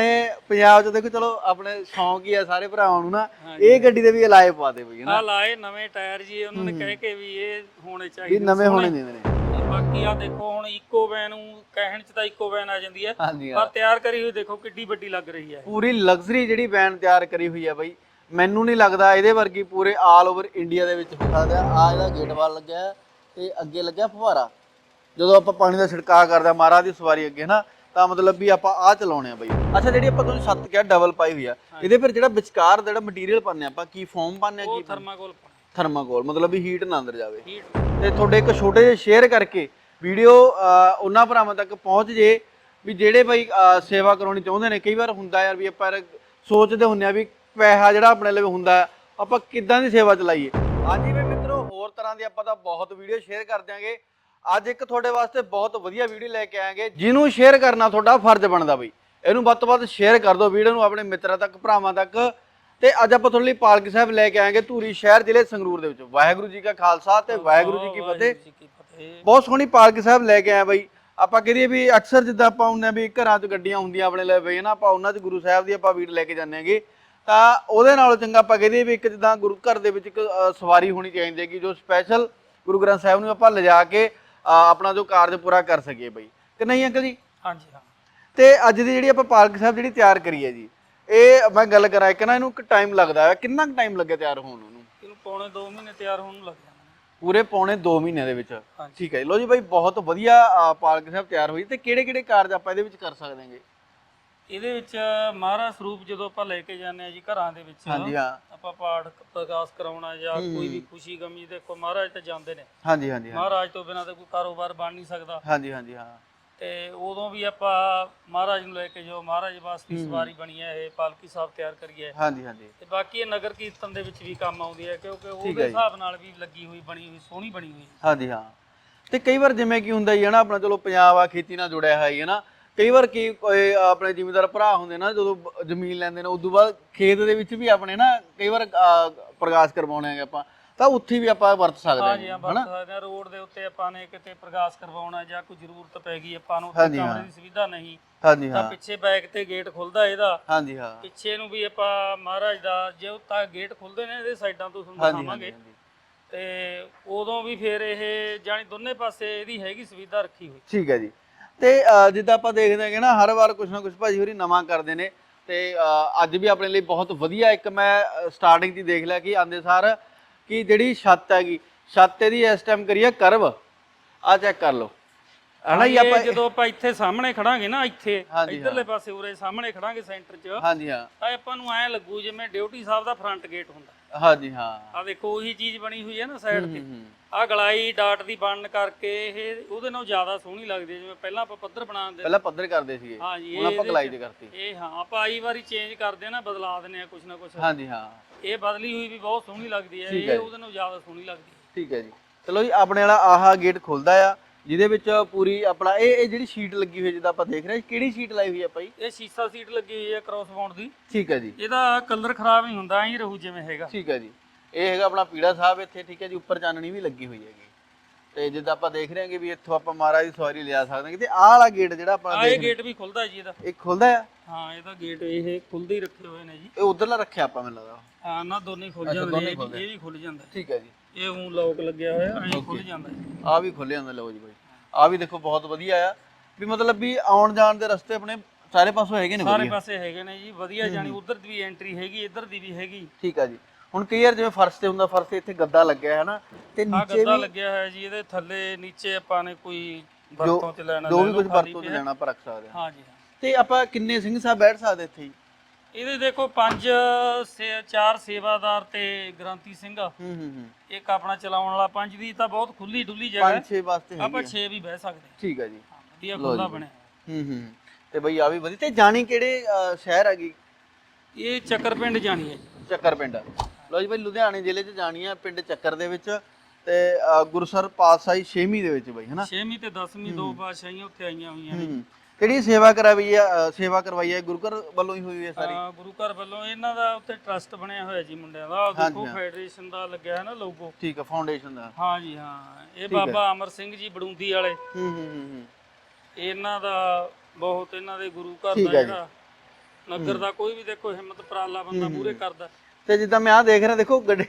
ਇਹ ਪੰਜਾਬ 'ਚ ਦੇਖੋ ਚਲੋ ਆਪਣੇ ਸ਼ੌਂਕ ਹੀ ਆ ਸਾਰੇ ਭਰਾਵਾਂ ਨੂੰ ਨਾ ਇਹ ਗੱਡੀ ਦੇ ਵੀ ਅਲਾਏ ਪਾ ਦੇ ਬਈ ਆ ਹਨਾ ਲਾਏ ਨਵੇਂ ਟਾਇਰ ਜੀ ਉਹਨਾਂ ਨੇ ਕਹਿ ਕੇ ਵੀ ਇਹ ਹੋਣੇ ਵੀ ਚਾਹੀਦੇ ਨਵੇਂ ਹੋਣੇ ਨੇ ਤੇ ਬਾਕੀ ਆ ਦੇਖੋ ਹੁਣ ਇਕੋ ਵੈਨ ਨੂੰ ਕਹਿਣ ਚ ਤਾਂ ਇਕੋ ਵੈਨ ਆ ਜਾਂਦੀ ਹੈ ਹਾਂਜੀ ਪਰ ਤਿਆਰ ਕਰੀ ਹੋਈ ਦੇਖੋ ਕਿੱਡੀ ਵੱਡੀ ਲੱਗ ਰਹੀ ਹੈ ਪੂਰੀ ਲਗਜ਼ਰੀ ਜਿਹੜੀ ਵੈਨ ਤਿਆਰ ਕਰੀ ਹੋਈ ਆ ਬਈ ਮੈਨੂੰ ਨਹੀਂ ਲੱਗਦਾ ਇਹਦੇ ਵਰਗੀ ਪੂਰੇ ਆਲ ਓਵਰ ਇੰਡੀਆ ਦੇ ਵਿੱਚ ਹੋ ਸਕਦਾ। ਆ ਇਹਦਾ ਗੇਟ ਵਾਲ ਲੱਗਿਆ ਹੈ ਤੇ ਅੱਗੇ ਲੱਗਿਆ ਫੁਹਾਰਾ। ਜਦੋਂ ਆਪਾਂ ਪਾਣੀ ਦਾ ਛਿੜਕਾਅ ਕਰਦੇ ਆ ਮਹਾਰਾਜ ਦੀ ਸਵਾਰੀ ਅੱਗੇ ਨਾ ਤਾਂ ਮਤਲਬ ਵੀ ਆਪਾਂ ਆ ਚਲਾਉਣੇ ਆ ਬਈ। ਅੱਛਾ ਜਿਹੜੀ ਆਪਾਂ ਤੁਹਾਨੂੰ ਛੱਤ ਕਿਹਾ ਡਬਲ ਪਾਈ ਹੋਈ ਆ। ਇਹਦੇ ਫਿਰ ਜਿਹੜਾ ਵਿਚਕਾਰ ਜਿਹੜਾ ਮਟੀਰੀਅਲ ਪਾਉਂਦੇ ਆਪਾਂ ਕੀ ਫੋਮ ਪਾਉਂਦੇ ਆ ਕੀ ਥਰਮਾਕੋਲ ਥਰਮਾਕੋਲ ਮਤਲਬ ਵੀ ਹੀਟ ਨਾ ਅੰਦਰ ਜਾਵੇ। ਤੇ ਤੁਹਾਡੇ ਇੱਕ ਛੋਟੇ ਜਿਹੇ ਸ਼ੇਅਰ ਕਰਕੇ ਵੀਡੀਓ ਉਹਨਾਂ ਭਰਾਵਾਂ ਤੱਕ ਪਹੁੰਚ ਜੇ ਵੀ ਜਿਹੜੇ ਬਈ ਸੇਵਾ ਕਰਾਉਣੀ ਚਾਹੁੰਦੇ ਨੇ। ਕਈ ਵਾਰ ਹੁੰਦਾ ਯਾਰ ਵੀ ਆਪਾਂ ਸੋਚਦੇ ਹੁੰਦੇ ਆ ਵੀ ਪੈਸਾ ਜਿਹੜਾ ਆਪਣੇ ਲਈ ਹੁੰਦਾ ਆਪਾਂ ਕਿੱਦਾਂ ਦੀ ਸੇਵਾ ਚਲਾਈਏ। ਹਾਂਜੀ ਵੀ ਮਿੱਤਰੋ ਹੋਰ ਤਰ੍ਹਾਂ ਦੀ ਆਪਾਂ ਤਾਂ ਬਹੁਤ ਵੀਡੀਓ ਸ਼ੇਅਰ ਕਰ ਦਿਆਂਗੇ। ਅੱਜ ਇੱਕ ਤੁਹਾਡੇ ਵਾਸਤੇ ਬਹੁਤ ਵਧੀਆ ਵੀਡੀਓ ਲੈ ਕੇ ਆਏਗੇ ਜਿਹਨੂੰ ਸ਼ੇਅਰ ਕਰਨਾ ਤੁਹਾਡਾ ਫਰਜ਼ ਬਣਦਾ ਬਈ। ਇਹਨੂੰ ਵੱਧ ਤੋਂ ਵੱਧ ਸ਼ੇਅਰ ਕਰ ਦਿਓ ਵੀਡੀਓ ਨੂੰ ਆਪਣੇ ਮਿੱਤਰਾਂ ਤੱਕ ਭਰਾਵਾਂ ਤੱਕ। ਤੇ ਅੱਜ ਆਪਾਂ ਤੁਹਾਡੇ ਲਈ ਪਾਲਕੀ ਸਾਹਿਬ ਲੈ ਕੇ ਆਏਗੇ ਧੂਰੀ ਸ਼ਹਿਰ ਜ਼ਿਲ੍ਹੇ ਸੰਗਰੂਰ ਦੇ ਵਿੱਚ। ਵਾਹਿਗੁਰੂ ਜੀ ਕਾ ਖਾਲਸਾ ਤੇ ਵਾਹਿਗੁਰੂ ਜੀ ਕੀ ਫਤਿਹ। ਬਹੁਤ ਸੋਹਣੀ ਪਾਲਕੀ ਸਾਹਿਬ ਲੈ ਕੇ ਆਏ ਬਾਈ। ਆਪਾਂ ਕਹਦੇ ਵੀ ਅਕਸਰ ਜਿੱਦਾਂ ਆਪਾਂ ਹੁੰਦੇ ਆ ਵੀ ਘਰਾਂ 'ਚ ਗੱਡੀਆਂ ਹੁੰਦੀਆਂ ਆਪਣੇ ਲਈ ਬਈ ਨਾ ਆਪਾਂ ਉਹਨਾਂ 'ਚ ਗੁਰੂ ਸਾਹਿਬ ਦੀ ਆਪਾਂ ਵੀਡ ਲੈ ਕੇ ਜਾਂਦੇ ਆਂਗੇ ਤਾਂ ਉਹਦੇ ਨਾਲੋਂ ਚੰਗਾ ਆਪਾਂ ਕਹਦੇ ਵੀ ਇੱਕ ਜਿੱਦਾਂ ਗੁਰੂ ਘਰ ਦੇ ਵਿੱਚ ਇੱਕ ਸਵਾਰੀ ਹੋਣੀ ਚਾਹੀਦੀ ਹੈ ਕਿ ਜੋ ਸਪੈਸ਼ਲ ਗੁਰੂ ਗ੍ਰੰਥ ਸਾਹਿਬ ਨੂੰ ਆਪਾਂ ਲਿਜਾ ਕੇ ਆਪਣਾ ਜੋ ਕਾਰਜ ਪੂਰਾ ਕਰ ਸਕੀਏ ਬਈ। ਕਿ ਨਹੀਂ ਅੰਕਲ ਜੀ? ਹਾਂਜੀ ਹਾਂ। ਤੇ ਅੱਜ ਦੀ ਜਿਹੜੀ ਆਪਾਂ ਪਾਲਕੀ ਸਾਹਿਬ ਜਿਹੜੀ ਤਿਆਰ ਕਰੀ ਹੈ ਜੀ ਇਹ ਮੈਂ ਗੱਲ ਕਰਾਂ ਇੱਕ ਨਾ ਇਹਨੂੰ ਟਾਈਮ ਲੱਗਦਾ ਹੈ। ਕਿੰਨਾ ਕੁ ਟਾਈਮ ਲੱਗਿਆ ਤਿਆਰ ਹੋਣ ਨੂੰ? ਇਹਨੂੰ ਪੌਣੇ 2 ਮਹੀਨੇ ਤਿਆਰ ਹੋਣ ਨੂੰ ਲੱਗ ਜਾਣਾ ਪੂਰੇ ਪੌਣੇ 2 ਮਹੀਨਿਆਂ ਦੇ ਵਿੱਚ। ਹਾਂਜੀ। ਠੀਕ ਹੈ ਜੀ। ਲਓ ਜੀ ਬਾਈ ਬਹੁਤ ਵਧੀਆ ਅ, ਪਾਲਕ ਸਾਹਿਬ ਤਿਆਰ ਹੋਈ। ਤੇ ਕਿਹੜੇ ਕਿਹੜੇ ਕਾਰਜ ਆਪਾਂ ਇਹਦੇ ਵਿੱਚ ਕਰ ਸਕਦੇ ਹਾਂਗੇ ਇਹਦੇ ਵਿੱਚ ਮਹਾਰਾਜ ਸਰੂਪ ਜਦੋਂ ਆਪਾਂ ਲੈ ਕੇ ਜਾਂਦੇ ਆ ਜੀ ਘਰਾਂ ਦੇ ਵਿੱਚ ਹਾਂਜੀ ਹਾਂ। ਆਪਾਂ ਪਾਠ ਪ੍ਰਕਾਸ਼ ਕਰਾਉਣਾ ਜਾਂ ਕੋਈ ਵੀ ਖੁਸ਼ੀ ਗਮੀ ਦੇਖੋ ਮਹਾਰਾਜ ਤਾਂ ਜਾਂਦੇ ਨੇ। ਹਾਂਜੀ ਹਾਂਜੀ ਹਾਂ ਮਹਾਰਾਜ ਤੋਂ ਬਿਨਾਂ ਤਾਂ ਕੋਈ ਕਾਰੋਬਾਰ ਬਣ ਨਹੀਂ ਸਕਦਾ। ਹਾਂਜੀ ਹਾਂਜੀ ਹਾਂ। ਤੇ ਉਦੋਂ ਵੀ ਆਪਾਂ ਮਹਾਰਾਜ ਨੂੰ ਲੈ ਕੇ ਜੋ ਮਹਾਰਾਜ ਵਾਸਤੇ ਸਵਾਰੀ ਬਣੀ ਹੈ ਇਹ ਪਾਲਕੀ ਸਾਹਿਬ ਤਿਆਰ ਕਰੀਏ। ਹਾਂਜੀ ਹਾਂਜੀ। ਤੇ ਬਾਕੀ ਇਹ ਨਗਰ ਕੀਰਤਨ ਦੇ ਵਿੱਚ ਵੀ ਕੰਮ ਆਉਂਦੀ ਹੈ ਕਿਉਂਕਿ ਉਹਦੇ ਹੈ। ਹਿਸਾਬ ਨਾਲ ਵੀ ਲੱਗੀ ਹੋਈ ਬਣੀ ਹੋਈ ਸੋਹਣੀ ਬਣੀ ਹੋਈ ਹਾਂਜੀ ਹਾਂ। ਤੇ ਕਈ ਵਾਰ ਜਿਵੇਂ ਕੀ ਹੁੰਦਾ ਜੀ ਹੈ ਨਾ ਆਪਣਾ ਚਲੋ ਪੰਜਾਬ ਆ ਖੇਤੀ ਨਾਲ ਜੁੜਿਆ ਹੋਇਆ ਹੀ ਹੈ ਨਾ। ਕਈ ਵਾਰ ਕੀ ਕੋਈ ਆਪਣੇ ਜ਼ਿਮੀਂਦਾਰ ਭਰਾ ਹੁੰਦੇ ਨਾ ਜਦੋਂ ਜ਼ਮੀਨ ਲੈਂਦੇ ਨੇ ਉਦੋਂ ਬਾਅਦ ਖੇਤ ਦੇ ਵਿੱਚ ਵੀ ਆਪਣੇ ਨਾ ਕਈ ਵਾਰ ਪ੍ਰਕਾਸ਼ ਕਰਵਾਉਣੇ ਹੈਗੇ ਆਪਾਂ ਤਾਂ ਉੱਥੇ ਵੀ ਆਪਾਂ ਵਰਤ ਸਕਦੇ ਹਾਂ ਹਾਂ ਵਰਤ ਸਕਦੇ ਹਾਂ। ਰੋਡ ਦੇ ਉੱਤੇ ਆਪਾਂ ਨੇ ਕਿਤੇ ਪ੍ਰਕਾਸ਼ ਕਰਵਾਉਣਾ ਜਾਂ ਕੋਈ ਜ਼ਰੂਰਤ ਪੈ ਗਈ ਆਪਾਂ ਨੂੰ ਉੱਥੇ ਹਾਂਜੀ, ਹਾਂ। ਕਮਰੇ ਦੀ ਸੁਵਿਧਾ ਨਹੀਂ ਹਾਂਜੀ ਤਾਂ ਹਾਂ। ਪਿੱਛੇ ਬੈਕ ਤੇ ਗੇਟ ਖੁੱਲਦਾ ਇਹਦਾ। ਹਾਂਜੀ ਹਾਂ। ਪਿੱਛੇ ਨੂੰ ਵੀ ਆਪਾਂ ਮਹਾਰਾਜ ਦਾ ਜੇ ਤਾਂ ਗੇਟ ਖੁੱਲਦੇ ਨੇ ਇਹਦੇ ਸਾਈਡਾਂ ਤੋਂ ਤੁਹਾਨੂੰ ਹਾਂਜੀ ਦਿਖਾਵਾਂਗੇ। ਹਾਂਜੀ ਤੇ ਉਦੋਂ ਵੀ ਫਿਰ ਇਹ ਜਾਨੀ ਦੋਨੇ ਪਾਸੇ ਇਹਦੀ ਹੈਗੀ ਸੁਵਿਧਾ ਰੱਖੀ ਹੋਈ। ਠੀਕ ਹੈ ਜੀ। ਤੇ ਅ, ਜਿੱਦਾਂ ਆਪਾਂ ਦੇਖਦੇ ਹੈਗੇ ਨਾ ਹਰ ਵਾਰ ਕੁਛ ਨਾ ਕੁਝ ਭਾਜੀ ਹੋਰੀ ਨਵਾਂ ਕਰਦੇ ਨੇ। ਤੇ ਅ, ਅੱਜ ਵੀ ਆਪਣੇ ਲਈ ਬਹੁਤ ਵਧੀਆ ਇੱਕ ਮੈਂ ਸਟਾਰਟਿੰਗ 'ਚ ਦੇਖ ਲਿਆ ਕਿ ਆਂਦੇ ਸਾਰ ਕਿ ਜਿਹੜੀ ਛੱਤ ਹੈਗੀ ਛੱਤ ਇਹਦੀ ਇਸ ਟਾਈਮ ਕਰੀਏ ਕਰਵ। ਆ ਚੈੱਕ ਕਰ ਲਓ। ਹਨਾ ਜੀ ਆਪਾਂ ਜਦੋਂ ਆਪਾਂ ਇੱਥੇ ਸਾਹਮਣੇ ਖੜਾਂਗੇ ਨਾ ਇੱਥੇ ਹਾਂਜੀ, ਇਧਰਲੇ ਪਾਸੇ ਉਰੇ ਸਾਹਮਣੇ ਖੜਾਂਗੇ ਸੈਂਟਰ 'ਚ ਹਾਂਜੀ ਹਾਂ। ਤਾਂ ਆਪਾਂ ਨੂੰ ਐ ਲੱਗੂ ਜਿਵੇਂ ਡਿਊਟੀ ਸਾਹਿਬ ਦਾ ਫਰੰਟ ਗੇਟ ਹੁੰਦਾ। ਹਾਂਜੀ ਹਾਂ। ਆ ਦੇਖੋ ਉਹੀ ਚੀਜ਼ ਬਣੀ ਹੋਈ ਹੈ ਨਾ ਸਾਈਡ ਤੇ। ਹੂੰ, ਹੂੰ। ਆ ਗਲਾਈ ਡਾਟ ਦੀ ਬਣਨ ਕਰਕੇ ਇਹ ਉਹਦੇ ਨਾਲੋਂ ਜ਼ਿਆਦਾ ਸੋਹਣੀ ਲੱਗਦੀ ਹੈ ਜਿਵੇਂ ਪਹਿਲਾਂ ਆਪਾਂ ਪੱਧਰ ਬਣਾਉਂਦੇ ਪਹਿਲਾਂ ਪੱਧਰ ਕਰਦੇ ਸੀਗੇ। ਹਾਂਜੀ ਹੁਣ ਆਪਾਂ ਇਹਦੇ ਚ- ਤੇ ਕਰਤੀ। ਇਹ ਹਾਂ ਆਪਾਂ ਆਈ ਵਾਰੀ ਚੇਂਜ ਕਰਦੇ ਆ ਨਾ ਬਦਲਾ ਦਿੰਦੇ ਆ ਕੁਛ ਨਾ ਕੁਛ। ਹਾਂਜੀ ਹਾਂ। ਇਹ ਬਦਲੀ ਹੋਈ ਵੀ ਬਹੁਤ ਸੋਹਣੀ ਲੱਗਦੀ ਹੈ ਠੀਕ ਹੈ ਇਹ ਜੀ। ਉਹਦੇ ਨਾਲੋਂ ਜ਼ਿਆਦਾ ਸੋਹਣੀ ਲੱਗਦੀ ਹੈ। ਠੀਕ ਹੈ ਜੀ। ਚਲੋ ਜੀ ਆਪਣੇ ਵਾਲਾ ਆਹਾ ਗੇਟ ਖੁੱਲਦਾ ਆ। ਜਿਹਦੇ ਵਿੱਚ ਪੂਰੀ ਆਪਣਾ ਇਹ ਇਹ ਜਿਹੜੀ ਸ਼ੀਟ ਲੱਗੀ ਹੋਈ ਜਿੱਦਾਂ ਆਪਾਂ ਦੇਖ ਰਹੇ ਹਾਂ ਕਿਹੜੀ ਸ਼ੀਟ ਲਾਈ ਹੋਈ ਆ ਭਾਈ? ਇਹ ਸ਼ੀਸ਼ਾ ਸੀਟ ਲੱਗੀ ਹੋਈ ਹੈ ਕ੍ਰਾਸ ਬਾਉਂਡ ਦੀ। ਠੀਕ ਹੈ ਜੀ। ਇਹਦਾ ਕਲਰ ਖਰਾਬ ਨਹੀਂ ਹੁੰਦਾ ਐਂ ਰਹੂ ਜਿਵੇਂ ਹੈਗਾ। ਠੀਕ ਹੈ ਜੀ। ਇਹ ਹੈਗਾ ਆਪਣਾ ਪੀੜਾ ਸਾਹਿਬ ਇੱਥੇ ਠੀਕ ਹੈ ਜੀ ਉੱਪਰ ਚਾਨਣੀ ਵੀ ਲੱਗੀ ਹੋਈ ਹੈਗੀ। ਤੇ ਜਿੱਦਾਂ ਆਪਾਂ ਦੇਖ ਰਹੇ ਹਾਂਗੇ ਵੀ ਇੱਥੋਂ ਆਪਾਂ ਮਹਾਰਾਜ ਦੀ ਸਵਾਰੀ ਲਿਆ ਸਕਦੇ ਹਾਂ। ਤੇ ਆਹ ਵਾਲਾ ਗੇਟ ਜਿਹੜਾ ਆਪਾਂ ਆ ਇਹ ਗੇਟ ਵੀ ਖੁੱਲਦਾ ਜੀ ਇਹਦਾ। ਇਹ ਖੁੱਲਦਾ ਆ? ਹਾਂ ਇਹਦਾ ਗੇਟ ਇਹ ਖੁੱਲਦੇ ਹੀ ਰੱਖੇ ਹੋਏ ਨੇ ਜੀ। ਇਹ ਉਧਰਲਾ ਰੱਖਿਆ ਆਪਾਂ ਮੈਨੂੰ ਲੱਗਦਾ। ਹਾਂ ਨਾ ਦੋਨੇ ਹੀ ਖੁੱਲ ਜਾਂਦੇ ਇਹ। ਵੀ- ਇਹ ਵੀ ਖੁੱਲ ਜਾਂਦਾ ਹੈ। ਠੀਕ ਹੈ ਜੀ। ਇਹ ਉਹ ਲੋਕ ਲੱਗਿਆ ਹੋਇਆ ਐਂ ਖੁੱਲ ਜਾਂਦਾ ਹੈ। ਆ ਵੀ ਖੁੱਲੇ ਜਾਂਦਾ ਲਓ ਜੀ ਬਾਈ। ਆ ਵੀ ਦੇਖੋ ਬਹੁਤ ਵਧੀਆ ਆ। ਵੀ ਮਤਲਬ ਵੀ ਆਉਣ ਜਾਣ ਦੇ ਰਸਤੇ ਆਪਣੇ ਸਾਰੇ ਪਾਸੋਂ ਹੈਗੇ ਨੇ ਸਾਰੇ ਵਧੀਆ। ਪਾਸੇ ਹੈਗੇ ਨੇ ਜੀ ਵਧੀਆ ਜਾਨੀ ਉਧਰ ਦੀ ਵੀ ਐਂਟਰੀ ਹੈਗੀ ਇੱਧਰ ਦੀ ਵੀ ਹੈਗੀ। ਠੀਕ ਆ ਜੀ। ਹੁਣ ਕਈ ਵਾਰ ਜਿਵੇਂ ਫਰਸ਼ ਤੇ ਹੁੰਦਾ ਫਰਸ਼ ਤੇ ਇੱਥੇ ਗੱਦਾ ਲੱਗਿਆ ਹੈ ਨਾ ਤੇ ਆ ਨੀਚੇ ਗੱਦਾ ਵੀ ਲੱਗਿਆ ਹੋਇਆ ਜੀ ਇਹਦੇ ਥੱਲੇ ਨੀਚੇ ਆਪਾਂ ਨੇ ਕੋਈ ਵਰਤੋਂ ਚ ਲੈਣਾ ਜੋ ਵੀ ਕੁਝ ਵਰਤੋਂ ਪਿਆ। ਲੈਣਾ ਆਪਾਂ ਰੱਖ ਸਕਦੇ ਹਾਂ। ਹਾਂ ਜੀ ਹਾਂ। ਤੇ ਆਪਾਂ ਕਿੰਨੇ ਸਿੰਘ ਸਾਹਿਬ ਬੈਠ ਸਕਦੇ ਇੱਥੇ ਇਹਦੇ ਦੇਖੋ ਪੰਜ ਸੇ ਚਾਰ ਸੇਵਾਦਾਰ ਤੇ ਗ੍ਰਾਂਤੀ ਸਿੰਘ ਹੂੰ ਹੂੰ ਹੂੰ। ਇੱਕ ਆਪਣਾ ਚਲਾਉਣ ਵਾਲਾ ਪੰਜ ਦੀ ਤਾਂ ਬਹੁਤ ਖੁੱਲੀ ਡੁੱਲੀ ਜਗ੍ਹਾ ਹੈ। ਪੰਜ ਛੇ ਵਾਸਤੇ ਹੈਗੀ ਆਪਾਂ ਆ। 6 ਵੀ ਬਹਿ ਸਕਦੇ ਹਾਂ। ਠੀਕ ਆ ਜੀ। ਹਾਂ, ਵਧੀਆ ਖੁੱਲਾ ਬਣਿਆ ਹੂੰ ਹੂੰ ਤੇ ਬਈ ਆ ਵੀ ਵਧੀਆ। ਤੇ ਜਾਣੀ ਕਿਹੜੇ ਅਹ, ਸ਼ਹਿਰ ਹੈਗੀ ਇਹ ਚੱਕਰ ਪਿੰਡ ਜਾਣੀ ਹੈ ਜੀ। ਚੱਕਰ ਪਿੰਡ। ਲਓ ਜੀ ਬਈ ਲੁਧਿਆਣੇ ਜ਼ਿਲ੍ਹੇ 'ਚ ਜਾਣੀ ਆ ਪਿੰਡ ਚੱਕਰ ਦੇ ਵਿੱਚ ਤੇ ਗੁਰਸਰ ਪਾਤਸ਼ਾਹੀ ਛੇਵੀਂ ਦੇ ਵਿੱਚ ਬਈ ਹਨਾ? 6ਵੀਂ ਤੇ 10ਵੀਂ ਦੋ ਪਾਤਸ਼ਾਹੀਆਂ ਉੱਥੇ ਆਈਆਂ ਹੋਈਆਂ ਨੇ। ਹੂੰ ਕਿਹੜੀ ਸੇਵਾ ਕਰਾਈ ਆ ਸੇਵਾ ਕਰਵਾਈ ਹੈ ਗੁਰੂ ਘਰ ਵੱਲੋਂ ਹੀ ਹੋਈ ਹੈ ਸਾਰੀ? ਹਾਂ, ਗੁਰੂ ਘਰ ਵੱਲੋਂ ਇਹਨਾਂ ਦਾ ਉੱਤੇ ਟਰਸਟ ਬਣਿਆ ਹੋਇਆ ਜੀ ਮੁੰਡਿਆਂ ਦਾ। ਆਹ ਦੇਖੋ। ਫੈਡਰੇਸ਼ਨ ਦਾ ਲੱਗਿਆ ਹੈ ਨਾ ਲੋਗੋ ਠੀਕ ਆ ਫਾਊਂਡੇਸ਼ਨ ਦਾ। ਹਾਂ ਜੀ ਹਾਂ। ਇਹ ਬਾਬਾ ਅਮਰ ਸਿੰਘ ਜੀ ਬੜੂੰਦੀ ਵਾਲੇ। ਹੂੰ ਹੂੰ ਹੂੰ ਹੂੰ। ਇਹਨਾਂ ਦਾ ਬਹੁਤ ਇਹਨਾਂ ਦੇ ਗੁਰੂ ਘਰ ਦਾ। ਜਿਹੜਾ ਨਗਰ ਦਾ ਕੋਈ ਵੀ ਦੇਖੋ ਹਿੰਮਤ ਪ੍ਰਾਲਾ ਬੰਦਾ ਮੂਰੇ ਕਰਦਾ। ਤੇ ਜਿੱਦਾਂ ਮੈਂ ਆ ਦੇਖ ਰਿਹਾ ਦੇਖੋ ਗੱਡੀ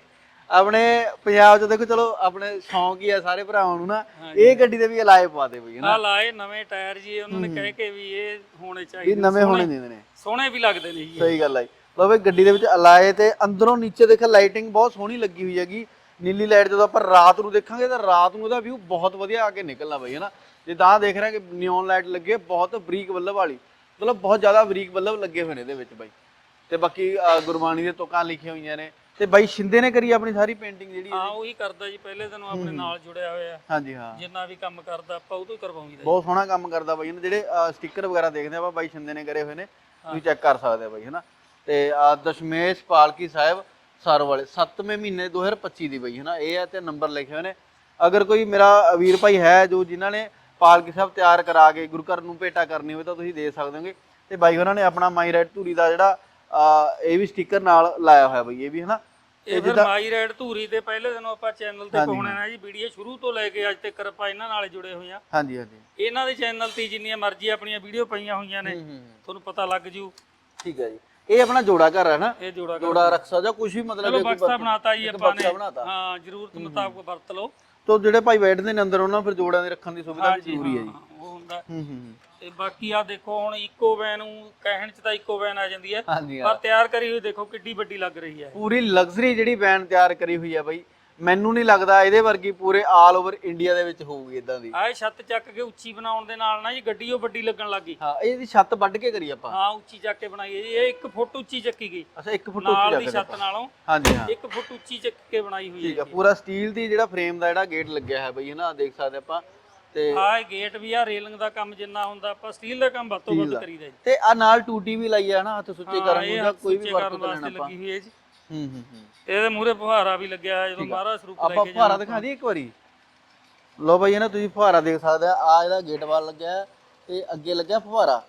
ਆਪਣੇ ਪੰਜਾਬ 'ਚ ਦੇਖੋ ਚਲੋ ਆਪਣੇ ਸ਼ੌਂਕ ਹੀ ਆ ਸਾਰੇ ਭਰਾਵਾਂ ਨੂੰ ਨਾ ਇਹ ਗੱਡੀ ਦੇ ਵੀ ਅਲਾਏ ਪਾ ਦੇ ਬਈ ਆ ਲਾਏ ਨਵੇਂ ਟਾਇਰ ਜੀ ਉਹਨਾਂ ਨੇ ਕਹਿ ਕੇ ਵੀ ਇਹ ਹੋਣੇ ਚਾਹੀਦੇ ਨਵੇਂ ਹੋਣੇ ਚਾਹੀਦੇ ਨੇ ਸੋਹਣੇ ਵੀ ਲੱਗਦੇ ਨੇ ਜੀ। ਇਹ। ਸਹੀ ਗੱਲ ਲਓ ਬਈ ਗੱਡੀ ਦੇ ਵਿੱਚ ਅਲਾਏ ਤੇ ਅੰਦਰੋਂ ਨੀਚੇ ਦੇਖਿਆ ਲਾਈਟਿੰਗ ਬਹੁਤ ਸੋਹਣੀ ਲੱਗੀ ਹੋਈ ਹੈਗੀ। ਨੀਲੀ ਲਾਈਟ ਜਦੋਂ ਆਪਾਂ ਰਾਤ ਨੂੰ ਦੇਖਾਂਗੇ ਤਾਂ ਰਾਤ ਨੂੰ ਉਹਦਾ ਵਿਊ ਬਹੁਤ ਵਧੀਆ ਆ ਕੇ ਨਿਕਲਣਾ ਬਈ ਹਨਾ ਜਿੱਦਾਂ ਆਹ ਦੇਖ ਰਹੇ ਕਿ ਨਿਓਨ ਲਾਈਟ ਲੱਗੇ ਬਹੁਤ ਬਰੀਕ ਬੱਲਬ ਵਾਲੀ ਮਤਲਬ ਬਹੁਤ ਜ਼ਿਆਦਾ ਬਰੀਕ ਬੱਲਬ ਲੱਗੇ ਹੋਏ ਨੇ ਇਹਦੇ ਵਿੱਚ ਬਾਈ। ਤੇ ਬਾਕੀ ਗੁਰਬਾਣੀ ਦੇ ਤੁਕਾਂ ਲਿਖੀਆਂ ਹੋਈਆਂ ਨੇ। ਤੇ ਬਾਈ ਸ਼ਿੰਦੇ ਨੇ ਕਰੀ ਆਪਣੀ ਸਾਰੀ ਪੇਂਟਿੰਗ ਜਿਹੜੀ ਹਾਂ ਉਹੀ ਕਰਦਾ ਜੀ ਪਹਿਲੇ ਦਿਨੋਂ ਆਪਣੇ ਨਾਲ ਜੁੜਿਆ ਹੋਇਆ। ਹਾਂਜੀ ਹਾਂ। ਜਿੰਨਾ ਵੀ ਕੰਮ ਕਰਦਾ ਆਪਾਂ ਉਹ ਤੋਂ ਹੀ ਕਰਵਾਉਂਦੇ ਬਹੁਤ ਸੋਹਣਾ ਕੰਮ ਕਰਦਾ ਬਾਈ ਇਹਨੇ ਜਿਹੜੇ ਸਟicker ਵਗੈਰਾ ਦੇਖਦੇ ਆਪਾਂ ਬਾਈ ਸ਼ਿੰਦੇ ਨੇ ਕਰੇ ਹੋਏ ਨੇ ਤੁਸੀਂ ਚੈੱਕ ਕਰ ਸਕਦੇ ਆ ਬਾਈ ਹਨਾ? ਤੇ ਆਹ ਦਸ਼ਮੇਸ਼ ਪਾਲਕੀ ਸਾਹਿਬ ਸਰ ਵਾਲੇ 7ਵੇਂ ਮਹੀਨੇ 2025 ਦੀ ਬਾਈ ਹਨਾ? ਇਹ ਹੈ ਤੇ ਨੰਬਰ ਲਿਖੇ ਹੋਏ ਨੇ। ਅਗਰ ਕੋਈ ਮੇਰਾ ਵੀਰ ਭਾਈ ਹੈ ਜੋ ਜਿਨ੍ਹਾਂ ਨੇ ਪਾਲਕੀ ਸਾਹਿਬ ਤਿਆਰ ਕਰਾ ਕੇ ਗੁਰੂ ਘਰ ਨੂੰ ਭੇਟਾ ਕਰਨੀ ਹੋਵੇ ਤਾਂ ਤੁਸੀਂ ਦੇ ਸਕਦੇ ਹੋਗੇ। ਤੇ ਬਾਈ ਉਹਨਾਂ ਨੇ ਆਪਣਾ ਮਾਈ ਰਾਈਟ ਧੂਰੀ ਦਾ ਜਿਹੜਾ ਇਹ ਵੀ ਸਟicker ਨਾਲ ਲਾਇਆ ਹੋਇਆ ਬਾਈ ਇਹ ਵੀ ਹਨਾ? ਇਹ ਫਿਰ ਮਾਈ ਰੈਡ ਧੂਰੀ ਤੇ ਪਹਿਲੇ ਦਿਨੋਂ ਆਪਾਂ ਚੈਨਲ ਤੇ ਪਾਉਣੇ ਨਾ ਜੀ ਵੀਡੀਓ ਸ਼ੁਰੂ ਤੋਂ ਲੈ ਕੇ ਅੱਜ ਤੱਕ ਆਪਾਂ ਇਹਨਾਂ ਨਾਲ ਜੁੜੇ ਹੋਏ ਆ। ਹਾਂਜੀ ਹਾਂਜੀ। ਇਹਨਾਂ ਦੇ ਚੈਨਲ ਤੇ ਜਿੰਨੀਆਂ ਮਰਜ਼ੀ ਆਪਣੀਆਂ ਵੀਡੀਓ ਪਈਆਂ ਹੋਈਆਂ ਨੇ ਤੁਹਾਨੂੰ ਪਤਾ ਲੱਗ ਜੂ। ਠੀਕ ਹੈ ਜੀ। ਇਹ ਆਪਣਾ ਜੋੜਾ ਘਰ ਹੈ ਨਾ? ਇਹ ਜੋੜਾ ਜੋੜਾ ਰਕਸ਼ਾ ਜਾਂ ਕੁਝ ਵੀ ਮਤਲਬ ਚਲੋ ਬਕਸਾ ਬਣਾਤਾ ਜੀ ਆਪਾਂ ਨੇ। ਹਾਂ ਜ਼ਰੂਰਤ ਮੁਤਾਬਕ ਵਰਤ ਲਓ। ਤੋ ਜਿਹੜੇ ਭਾਈ ਬੈਠਦੇ ਨੇ ਅੰਦਰ ਉਹਨਾਂ ਫਿਰ ਜੋੜਾਂ ਦੇ ਰੱਖਣ ਦੀ ਸੁਵਿਧਾ ਵੀ ਜ਼ਰੂਰੀ ਹੈ ਜੀ। ਹਾਂ, ਹੂੰ ਹੂੰ। ਤੇ ਬਾਕੀ ਆ ਦੇਖੋ ਹੁਣ ਇਕੋ ਵੈਨ ਨੂੰ ਕਹਿਣ ਚ ਤਾਂ ਇਕੋ ਵੈਨ ਆ ਜਾਂਦੀ ਹੈ। ਹਾਂਜੀ ਹਾਂ। ਪਰ ਤਿਆਰ ਕਰੀ ਹੋਈ ਦੇਖੋ ਕਿੱਡੀ ਵੱਡੀ ਲੱਗ ਰਹੀ ਹੈ। ਪੂਰੀ ਲਗਜ਼ਰੀ ਜਿਹੜੀ ਵੈਨ ਤਿਆਰ ਕਰੀ ਹੋਈ ਹੈ ਬਾਈ ਮੈਨੂੰ ਨਹੀਂ ਲੱਗਦਾ ਇਹਦੇ ਵਰਗੀ ਪੂਰੇ ਆਲ ਓਵਰ ਇੰਡੀਆ ਦੇ ਵਿੱਚ ਹੋਊਗੀ ਇਦਾਂ ਦੀ। ਆਹ ਛੱਤ ਚੱਕ ਕੇ ਉੱਚੀ ਬਣਾਉਣ ਦੇ ਨਾਲ ਨਾ ਜੀ ਗੱਡੀ ਉਹ ਵੱਡੀ ਲੱਗਣ ਲੱਗੀ ਹਾਂ ਇਹਦੀ ਛੱਤ ਵੱਢ ਕੇ ਕਰੀ ਆਪਾਂ। ਹਾਂ ਉੱਚੀ ਚੱਕ ਕੇ ਬਣਾਈ ਹੈ। ਜੀ ਇਹ 1 ਫੁੱਟ ਉੱਚੀ ਚੱਕੀ ਗਈ। ਅੱਛਾ 1 ਫੁੱਟ ਨਾਲ ਉੱਚੀ ਦੀ ਚੱਕ ਛੱਤ ਨਾਲੋਂ ਹਾਂਜੀ ਹਾਂ। 1 ਫੁੱਟ ਉੱਚੀ ਚੱਕ ਕੇ ਬਣਾਈ ਹੋਈ ਠੀਕ ਹੈ। ਆ ਪੂਰਾ ਸਟੀਲ ਦੀ ਜਿਹੜਾ ਫਰੇਮ ਦਾ ਜਿਹੜਾ ਗੇਟ ਲੱਗਿਆ ਹੈ ਬਈ ਹਨਾ ਆਹ ਦੇਖ ਸਕਦੇ ਆਪਾਂ। ਤੇ ਆਹ ਗੇਟ ਵੀ ਆ ਰੇਲਿੰਗ ਦਾ ਕੰਮ ਜਿੰਨਾ ਹੁੰਦਾ ਆਪਾਂ ਸਟੀਲ ਦਾ ਕੰਮ ਵੱਧ ਤੋਂ ਵੱਧ ਕਰੀਦਾ ਜੀ। ਤੇ ਆ ਨਾਲ ਟੂਟੀ ਵੀ ਲਾਈ ਆ ਨਾ ਹੱਥ ਸੁੱਚੇ ਹਾਂ, ਕਰਨ ਇਹ ਨੂੰ ਜਾਂ ਕੋਈ ਵੀ ਸੁੱਚੇ ਵਰਤੋਂ ਕਰਨ ਤੋਂ ਵਾਸਤੇ ਲੈਣਾ ਆਪਾਂ। ਲੱਗੀ ਹੋਈ ਹੈ ਜੀ। ਹੂੰ ਹੂੰ ਹੂੰ। ਇਹਦੇ ਮੂਰੇ ਫੁਹਾਰਾ ਵੀ ਲੱਗਿਆ ਹੋਇਆ ਜਦੋਂ ਮਹਾਰਾਜ ਸਰੂਪ ਲੈ ਆਪਾਂ ਕੇ ਫੁਹਾਰਾ ਦਿਖਾ ਦਈਏ ਇੱਕ ਵਾਰੀ। ਲੋ ਬਈ ਨਾ ਤੁਸੀਂ ਫੁਹਾਰਾ ਦੇਖ ਸਕਦੇ ਆ। ਆ ਇਹਦਾ ਗੇਟ ਵਾਲ ਲੱਗਿਆ ਹੈ ਤੇ ਅੱਗੇ ਲੱਗਿਆ ਫੁਹਾਰਾ।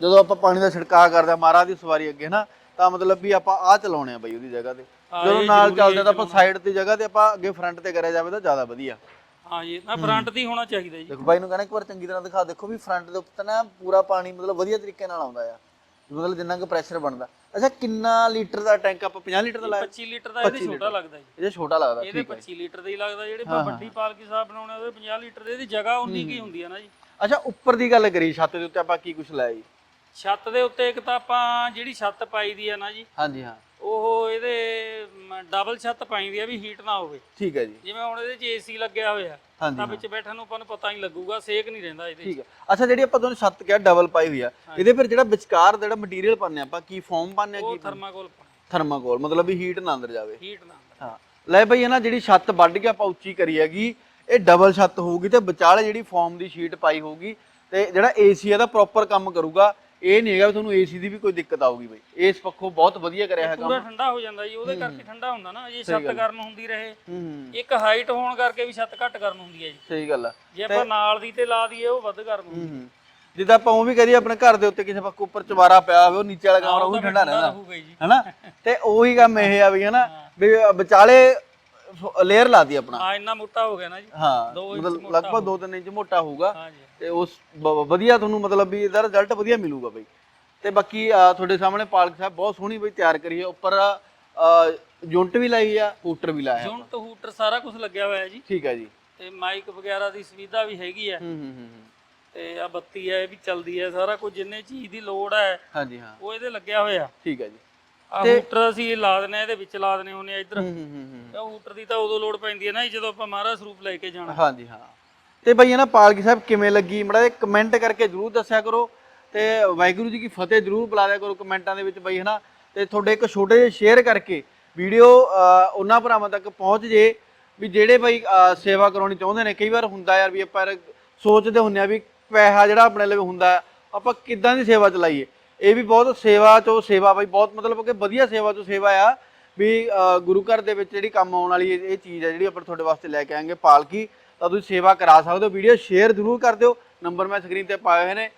ਜਦੋਂ ਆਪਾਂ ਪਾਣੀ ਦਾ ਛਿੜਕਾਅ ਕਰਦੇ ਆ ਮਹਾਰਾਜ ਦੀ ਸਵਾਰੀ ਅੱਗੇ ਨਾ ਤਾਂ ਮਤਲਬ ਵੀ ਆਪਾਂ ਆ ਚਲਾਉਣੇ ਆ ਬਈ ਉਹਦੀ ਜਗ੍ਹਾ ਤੇ। ਜਦੋਂ ਨਾਲ ਚੱਲਦੇ ਤਾਂ ਆਪਾਂ ਸਾਈਡ ਤੇ ਜਗ੍ਹਾ ਤੇ ਆਪਾਂ ਅੱਗੇ ਫਰੰਟ ਤੇ ਕਰਿਆ ਜਾਵੇ ਤਾਂ ਜ਼ਿਆਦਾ ਵਧੀਆ। ਹਾਂ ਜੀ ਨਾ ਫਰੰਟ ਦੀ ਹੋਣਾ ਚਾਹੀਦਾ ਜੀ। ਦੇਖੋ ਬਾਈ ਨੂੰ ਕਹਿੰਦਾ ਇੱਕ ਵਾਰ ਚੰਗੀ ਤਰ੍ਹਾਂ ਦਿਖਾ ਦੇਖੋ ਵੀ ਫਰੰਟ ਦੇ ਉੱਤੇ ਨਾ ਪੂਰਾ ਪਾਣੀ ਮਤਲਬ ਵਧੀਆ ਤਰੀਕੇ ਨਾਲ ਆਉਂਦਾ ਆ। ਮਤਲਬ ਜਿੰਨਾ ਕੁ ਪ੍ਰੈਸ਼ਰ ਬਣਦਾ। ਅੱਛਾ ਕਿੰਨਾ ਲੀਟਰ ਦਾ ਟੈਂਕ ਆਪਾਂ 50 ਲੀਟਰ ਦਾ ਲਾਇਆ? 25 ਲੀਟਰ ਦਾ ਇਹਦੇ ਛੋਟਾ ਲੱਗਦਾ ਜੀ। ਇਹ ਛੋਟਾ ਲੱਗਦਾ ਇਹਦੇ 25 ਲੀਟਰ ਦਾ ਹੀ ਲੱਗਦਾ ਜਿਹੜੇ ਆਪਾਂ ਵੱਡੀ ਪਾਲਕੀ ਸਾਹਿਬ ਬਣਾਉਣੇ ਉਹਦੇ 50 ਲੀਟਰ ਦੇ ਇਹਦੀ ਜਗ੍ਹਾ ਉਨੀ ਕੀ ਹੁੰਦੀ ਹੈ ਨਾ ਜੀ। ਅੱਛਾ ਉੱਪਰ ਦੀ ਗੱਲ ਕਰੀ ਛੱਤ ਦੇ ਉੱਤੇ ਆਪਾਂ ਕੀ ਕੁਝ ਲਾਇਆ ਜੀ? ਛੱਤ ਦੇ ਉੱਤੇ ਇੱਕ ਤਾਂ ਆਪਾਂ ਜਿਹੜੀ ਛੱਤ ਪਾਈ ਦੀ ਆ ਨਾ ਜੀ ਹਾਂਜੀ ਹਾਂ। ਉਹ ਇਹਦੇ ਡਬਲ ਛੱਤ ਪਾਈ ਦੀ ਆ ਵੀ ਹੀਟ ਨਾ ਹੋਵੇ। ਠੀਕ ਹੈ ਜੀ। ਜਿਵੇਂ ਹੁਣ ਇਹਦੇ 'ਚ ਏਸੀ ਲੱਗਿਆ ਹੋਇਆ ਹਾਂਜੀ ਤਾਂ ਵਿੱਚ ਬੈਠਣ ਨੂੰ ਆਪਾਂ ਨੂੰ ਪਤਾ ਨਹੀਂ ਲੱਗੂਗਾ ਸੇਕ ਨਹੀਂ ਰਹਿੰਦਾ ਇਹਦੇ 'ਚ। ਠੀਕ ਹੈ। ਅੱਛਾ ਜਿਹੜੀ ਆਪਾਂ ਤੁਹਾਨੂੰ ਛੱਤ ਕਿਹਾ ਡਬਲ ਪਾਈ ਹੋਈ ਆ ਇਹਦੇ ਫਿਰ ਜਿਹੜਾ ਵਿਚਕਾਰ ਜਿਹੜਾ ਮਟੀਰੀਅਲ ਪਾਉਂਦੇ ਆਪਾਂ ਕੀ ਫੋਮ ਪਾਉਂਦੇ ਆ ਉਹ ਕੀ ਥਰਮਾਕੋਲ ਥਰਮਾਕੋਲ ਮਤਲਬ ਵੀ ਹੀਟ ਨਾ ਅੰਦਰ ਜਾਵੇ। ਹੀਟ ਨਾ। ਹਾਂ। ਲੈ ਬਈ ਇਹ ਨਾ ਜਿਹੜੀ ਛੱਤ ਵੱਢ ਕੇ ਆਪਾਂ ਉੱਚੀ ਕਰੀ ਹੈਗੀ ਇਹ ਡਬਲ ਛੱਤ ਹੋਊਗੀ ਤੇ ਵਿਚਾਲੇ ਜਿਹੜੀ ਫੋਮ ਦੀ ਸ਼ੀਟ ਪਾਈ ਹੋਊਗੀ ਤੇ ਜਿਹੜਾ ਏਸੀ ਇਹਦਾ ਪ੍ਰੋਪਰ ਕੰਮ ਕਰੂਗਾ। ਇਹ ਨਹੀਂ ਹੈਗਾ ਵੀ ਤੁਹਾਨੂੰ ਏਸੀ ਦੀ ਵੀ ਕੋਈ ਦਿੱਕਤ ਆਊਗੀ ਬਈ। ਇਸ ਪੱਖੋਂ ਬਹੁਤ ਵਧੀਆ ਕਰਿਆ ਹੈ ਕੰਮ। ਪੂਰਾ ਠੰਡਾ ਹੋ ਜਾਂਦਾ ਜੀ ਉਹਦੇ ਕਰਕੇ ਠੰਡਾ ਹੁੰਦਾ ਨਾ ਜੇ ਛੱਤ ਗਰਮ ਹੁੰਦੀ ਰਹੇ। ਹੂੰ। ਇੱਕ ਹਾਈਟ ਹੋਣ ਕਰਕੇ ਵੀ ਛੱਤ ਘੱਟ ਗਰਮ ਹੁੰਦੀ ਹੈ ਜੀ। ਸਹੀ ਗੱਲ ਆ। ਜੇ ਆਪਾਂ ਨਾਲ ਦੀ ਤੇ ਲਾ ਦਈਏ ਉਹ ਵੱਧ ਗਰਮ ਹੁੰਦੀ ਹੂੰ। ਜਿੱਦਾਂ ਆਪਾਂ ਉਹ ਵੀ ਕਰੀਏ ਆਪਣੇ ਘਰ ਦੇ ਉੱਤੇ ਕਿਸੇ ਪੱਖ ਉੱਪਰ ਚਵਾਰਾ ਪਿਆ ਹੋਵੇ ਉਹ ਨੀਚੇ ਵਾਲਾ ਕਮਰਾ ਉਹ ਵੀ ਠੰਡਾ ਰਹਿੰਦਾ। ਰਹੂਗਾ ਜੀ। ਹਨਾ? ਤੇ ਉਹੀ ਕੰਮ ਇਹ ਆ ਵੀ ਹਨਾ ਵੀ ਵਿਚਾਲੇ ਲੇਅਰ ਲਾਦੀ ਆਪਣਾ। ਆ ਇੰਨਾ ਮੋਟਾ ਹੋ ਗਿਆ ਨਾ ਜੀ। ਹਾਂ ਦੋ ਇੰਚ ਮਤਲਬ ਲਗਭਗ 2-3 ਇੰਚ ਮੋਟਾ ਹੋਊਗਾ। ਹਾਂ ਤੇ ਉਸ ਵਧੀਆ ਤੁਹਾਨੂੰ ਮਤਲਬ ਵੀ ਇਹਦਾ ਰਿਜ਼ਲਟ ਵਧੀਆ ਮਿਲੂਗਾ ਬਈ। ਤੇ ਬਾਕੀ ਤੁਹਾਡੇ ਸਾਹਮਣੇ ਪਾਲਕ ਸਾਹਿਬ ਬਹੁਤ ਸੋਹਣੀ ਬਈ ਤਿਆਰ ਕਰੀ ਹੈ। ਉੱਪਰ ਯੂਨਿਟ ਵੀ ਲਾਈ ਆ ਹੂਟਰ ਵੀ ਲਾਇਆ ਜੁਨਟ ਹੂਟਰ ਸਾਰਾ ਕੁਝ ਲੱਗਿਆ ਹੋਇਆ ਹੈ ਜੀ। ਠੀਕ ਹੈ ਜੀ। ਤੇ ਮਾਈਕ ਵਗੈਰਾ ਦੀ ਸੁਵਿਧਾ ਵੀ ਹੈਗੀ ਹੈ ਹੂੰ ਹੂੰ ਹੂੰ ਹੂੰ। ਤੇ ਆ ਬੱਤੀ ਹੈ ਇਹ ਵੀ ਚੱਲਦੀ ਹੈ ਸਾਰਾ ਕੁਝ ਜਿੰਨੇ ਚੀਜ਼ ਦੀ ਲੋੜ ਹੈ ਹਾਂਜੀ ਹਾਂ। ਉਹ ਇਹਦੇ ਲੱਗਿਆ ਹੋਇਆ। ਠੀਕ ਹੈ ਜੀ। ਆ ਹੂਟਰ ਅਸੀਂ ਲਾ ਦਨੇ ਇਹਦੇ ਵਿੱਚ ਲਾ ਦਨੇ ਹੁੰਨੇ ਇੱਧਰ। ਹੂੰ ਹੂੰ ਹੂੰ ਹੂੰ। ਇਹ ਹੂਟਰ ਦੀ ਤਾਂ ਉਦੋਂ ਲੋੜ ਪੈਂਦੀ ਹੈ ਨਾ ਜਦੋਂ ਆਪਾਂ ਮਹਾਰਾਜ ਸਰੂਪ ਲੈ ਕੇ ਜਾਣਾ। ਹਾਂਜੀ ਹਾਂ। ਤੇ ਬਈ ਨਾ ਪਾਲਕੀ ਸਾਹਿਬ ਕਿਵੇਂ ਲੱਗੀ? ਮੜਾ ਕਮੈਂਟ ਕਰਕੇ ਜਰੂਰ ਦੱਸਿਆ ਕਰੋ। ਤੇ ਵਾਹਿਗੁਰੂ ਜੀ ਕੀ ਫਤਿਹ ਜਰੂਰ ਬੁਲਾ ਦਿਆ ਕਰੋ ਕਮੈਂਟਾਂ ਦੇ ਵਿੱਚ ਬਈ ਹਨਾ। ਤੇ ਤੁਹਾਡੇ ਇੱਕ ਛੋਟੇ ਜਿਹੇ ਸ਼ੇਅਰ ਕਰਕੇ ਵੀਡੀਓ ਉਹਨਾਂ ਭਰਾਵਾਂ ਤੱਕ ਪਹੁੰਚ ਜੇ ਵੀ ਜਿਹੜੇ ਬਈ ਸੇਵਾ ਕਰਾਉਣੀ ਚਾਹੁੰਦੇ ਨੇ। ਕਈ ਵਾਰ ਹੁੰਦਾ ਯਾਰ ਵੀ ਆਪਾਂ ਸੋਚਦੇ ਹੁੰਨੇ ਆ ਵੀ ਪੈਸਾ ਜਿਹੜਾ ਆਪਣੇ ਲਈ ਹੁੰਦਾ ਆਪਾਂ ਕਿੱਦਾਂ ਦੀ ਸੇਵਾ ਚਲਾਈਏ? ਇਹ ਵੀ ਬਹੁਤ ਸੇਵਾ ਚੋਂ ਸੇਵਾ ਬਈ ਬਹੁਤ ਮਤਲਬ ਕਿ ਵਧੀਆ ਸੇਵਾ ਚੋਂ ਸੇਵਾ ਆ ਵੀ ਗੁਰੂ ਘਰ ਦੇ ਵਿੱਚ ਜਿਹੜੀ ਕੰਮ ਆਉਣ ਵਾਲੀ ਇਹ ਚੀਜ਼ ਹੈ ਜਿਹੜੀ ਆਪਾਂ ਤੁਹਾਡੇ ਵਾਸਤੇ ਲੈ ਕੇ ਆਏਂਗੇ ਪਾਲਕੀ ਤਾਂ ਤੁਸੀਂ ਸੇਵਾ ਕਰਾ ਸਕਦੇ ਹੋ। ਵੀਡੀਓ ਸ਼ੇਅਰ ਜ਼ਰੂਰ ਕਰ ਦਿਓ। ਨੰਬਰ ਮੈਂ ਸਕਰੀਨ ਤੇ ਪਾਏ ਹੋਏ ਨੇ।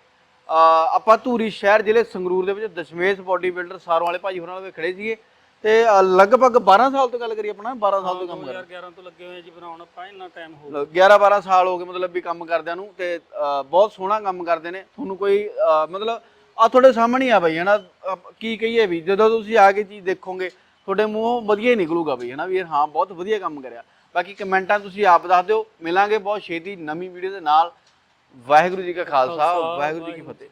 ਆਪਾਂ ਧੂਰੀ ਸ਼ਹਿਰ ਜ਼ਿਲ੍ਹੇ ਸੰਗਰੂਰ ਦੇ ਵਿੱਚ ਦਸ਼ਮੇਸ਼ ਬਾਡੀ ਬਿਲਡਰ ਸਾਰੋਂ ਵਾਲੇ ਭਾਜੀ ਹੋਰਾਂ ਨਾਲ ਖੜੇ ਸੀਗੇ। ਤੇ ਲਗਭਗ 12 ਸਾਲ ਤੋਂ ਗੱਲ ਕਰੀਏ ਆਪਣਾ 12 ਸਾਲ ਤੋਂ ਕੰਮ ਕਰ 2011 ਤੋਂ ਲੱਗੇ ਹੋਏ ਆ ਜੀ ਬਣਾਉਣ ਆਪਾਂ ਇੰਨਾ ਟਾਈਮ ਹੋ 11 12 ਸਾਲ ਹੋ ਗਏ ਮਤਲਬ ਵੀ ਕੰਮ ਕਰਦਿਆਂ ਨੂੰ ਤੇ ਬਹੁਤ ਸੋਹਣਾ ਕੰਮ ਕਰਦੇ ਨੇ। ਤੁਹਾਨੂੰ ਕੋਈ ਮਤਲਬ ਆ ਤੁਹਾਡੇ ਸਾਹਮਣੇ ਆ ਬਈ ਹਨਾ? ਅਹ ਕੀ ਕਹੀਏ ਵੀ ਜਦੋਂ ਤੁਸੀਂ ਆ ਕੇ ਚੀਜ਼ ਦੇਖੋਗੇ ਤੁਹਾਡੇ ਮੂੰਹੋਂ ਵਧੀਆ ਹੀ ਨਿਕਲੂਗਾ ਬਈ ਹਨਾ? ਵੀ ਇਹ ਹਾਂ ਬਹੁਤ ਵਧੀਆ ਕੰਮ ਕਰਿਆ। ਬਾਕੀ ਕਮੈਂਟਾਂ ਤੁਸੀਂ ਆਪ ਦੱਸ ਦਿਓ। ਮਿਲਾਂਗੇ ਬਹੁਤ ਛੇਤੀ ਨਵੀਂ ਵੀਡੀਓ ਦੇ ਨਾਲ। ਵਾਹਿਗੁਰੂ ਜੀ ਕਾ ਖਾਲਸਾ ਵਾਹਿਗੁਰੂ ਜੀ ਕੀ ਫਤਿਹ।